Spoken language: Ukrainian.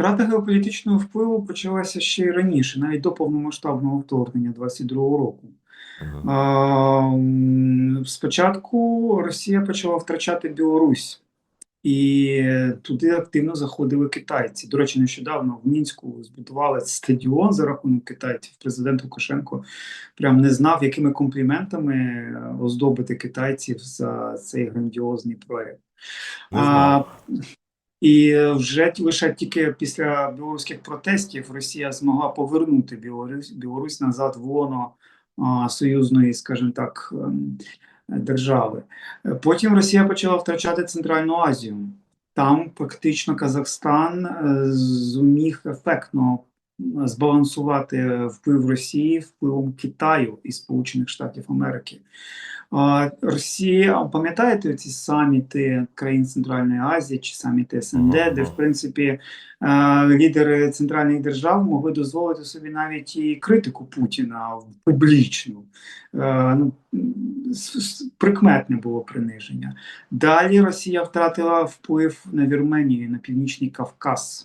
Втрата геополітичного впливу почалася ще й раніше, навіть до повномасштабного вторгнення 22-го року. Ага. А, Спочатку Росія почала втрачати Білорусь, і туди активно заходили китайці. До речі, нещодавно в Мінську збудували стадіон за рахунок китайців. Президент Лукашенко прям не знав, якими компліментами оздобити китайців за цей грандіозний проект. Знав. І вже лише тільки після білоруських протестів Росія змогла повернути Білорусь, Білорусь назад в лоно союзної, скажімо так, ем, держави. Потім Росія почала втрачати Центральну Азію. Там фактично Казахстан е, зуміг ефектно збалансувати вплив Росії впливом Китаю і Сполучених Штатів Америки. Росія, пам'ятаєте ці саміти країн Центральної Азії чи саміти СНД, Ага, де в принципі е, лідери центральних держав могли дозволити собі навіть і критику Путіна публічну. Е, Ну, прикметне було приниження. Далі Росія втратила вплив на Вірменію, на Північний Кавказ.